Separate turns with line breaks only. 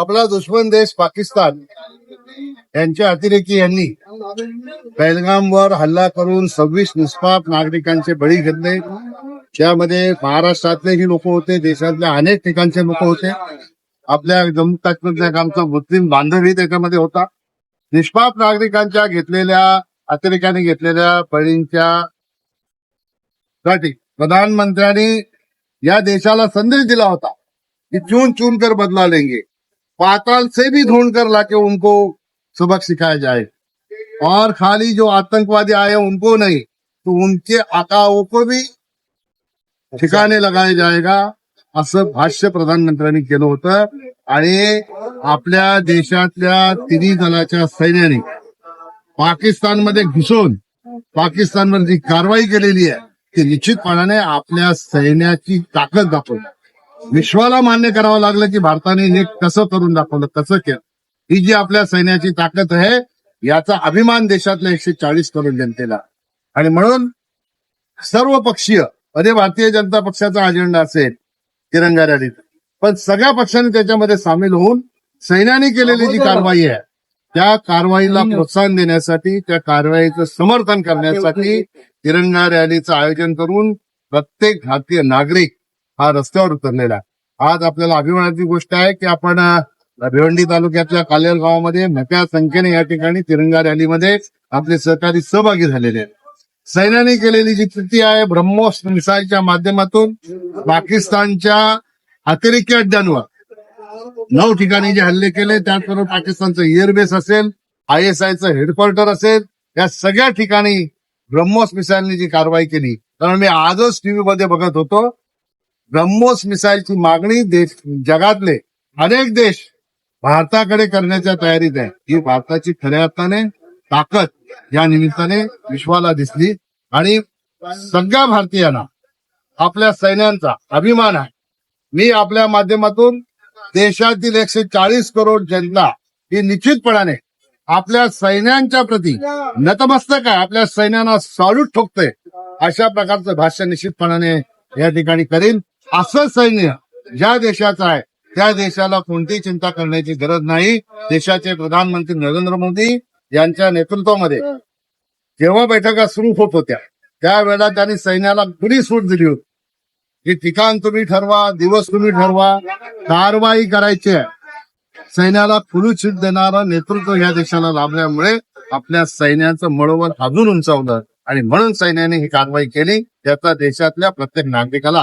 आपला दुश्मन देश पाकिस्तान. यांच्या अतिरेकी यांनी बेलगामवर हल्ला करून सव्वीस निष्पाप नागरिकांचे बळी घेतले. त्यामध्ये महाराष्ट्रातलेही लोक होते देशातल्या अनेक ठिकाणचे लोक होते. आपल्या जम्मू काश्मीरच्या आमचा मुस्लिम बांधवही त्याच्यामध्ये होता. निष्पाप नागरिकांच्या घेतलेल्या अतिरेक्याने घेतलेल्या बळींच्या साठी प्रधानमंत्र्यांनी या देशाला संदेश दिला होता की चून चून कर बदला लेंगे पाताल से भी ढूंढ कर लाके उनको सबक सिखाया जाए। और खाली जो आतंकवादी आए उनको नहीं तो उनके आकाओं को भी ठिकाणे लगाया जाएगा। असं भाष्य प्रधानमंत्र्यांनी केलं होतं. आणि आपल्या देशातल्या तिन्ही दलाच्या सैन्याने पाकिस्तानमध्ये घुसून पाकिस्तानवर जी कारवाई केलेली आहे ती निश्चितपणाने आपल्या सैन्याची ताकद दाखवली. विश्वाला मान्य करावं लागलं की भारताने हे कसं करून दाखवलं कसं केलं? ही जी आपल्या सैन्याची ताकद आहे याचा अभिमान देशातल्या एकशे चाळीस करोड जनतेला. आणि म्हणून सर्व पक्षीय अरे भारतीय जनता पक्षाचा अजेंडा असेल तिरंगा रॅलीत. पण सगळ्या पक्षांनी त्याच्यामध्ये सामील होऊन सैन्याने केलेली जी कारवाई आहे त्या कारवाईला प्रोत्साहन देण्यासाठी त्या कारवाईचं समर्थन करण्यासाठी तिरंगा रॅलीचं आयोजन करून प्रत्येक भारतीय नागरिक हा रस्त्यावर उतरलेला आज आपल्याला अभिमानाची गोष्ट आहे की आपण भिवंडी तालुक्यातल्या कालेर गावामध्ये मोठ्या संख्येने या ठिकाणी तिरंगा रॅलीमध्ये आपले सहकारी सहभागी झालेले आहेत. सैन्याने केलेली जी कृती आहे ब्रह्मोस मिसाईलच्या माध्यमातून पाकिस्तानच्या अतिरेकी अड्ड्यांवर. नऊ ठिकाणी जे हल्ले केले त्याचबरोबर पाकिस्तानचं एअरबेस असेल आय एस आयचं हेडक्वार्टर असेल या सगळ्या ठिकाणी ब्रह्मोस मिसाईलने जी कारवाई केली. कारण मी आजच टीव्ही मध्ये बघत होतो ब्रह्मोस मिसाईलची मागणी देश जगातले अनेक देश भारताकडे करण्याच्या तयारीत आहे ही भारताची खऱ्या अर्थाने ताकद या निमित्ताने विश्वाला दिसली आणि सगळ्या भारतीयांना आपल्या सैन्यांचा अभिमान आहे. मी आपल्या माध्यमातून देशातील एकशे चाळीस करोड जनता ही निश्चितपणाने आपल्या सैन्यांच्या प्रती नतमस्तक आहे. आपल्या सैन्यांना सॉल्यूट ठोकते अशा प्रकारचं भाष्य निश्चितपणाने या ठिकाणी करीन. असं सैन्य ज्या देशाचं आहे त्या देशाला कोणतीही चिंता करण्याची गरज नाही. देशाचे प्रधानमंत्री नरेंद्र मोदी यांच्या नेतृत्वामध्ये जेव्हा बैठका सुरू होत होत्या त्यावेळेला त्यांनी सैन्याला खुली सूट दिली होती. की ठिकाण तुम्ही ठरवा दिवस तुम्ही ठरवा कारवाई करायची आहे. सैन्याला खुली सूट देणारं नेतृत्व या देशाला लाभल्यामुळे आपल्या सैन्याचं मनोबल अजून उंचावलं आणि म्हणून सैन्याने ही कारवाई केली त्याचा देशातल्या प्रत्येक नागरिकाला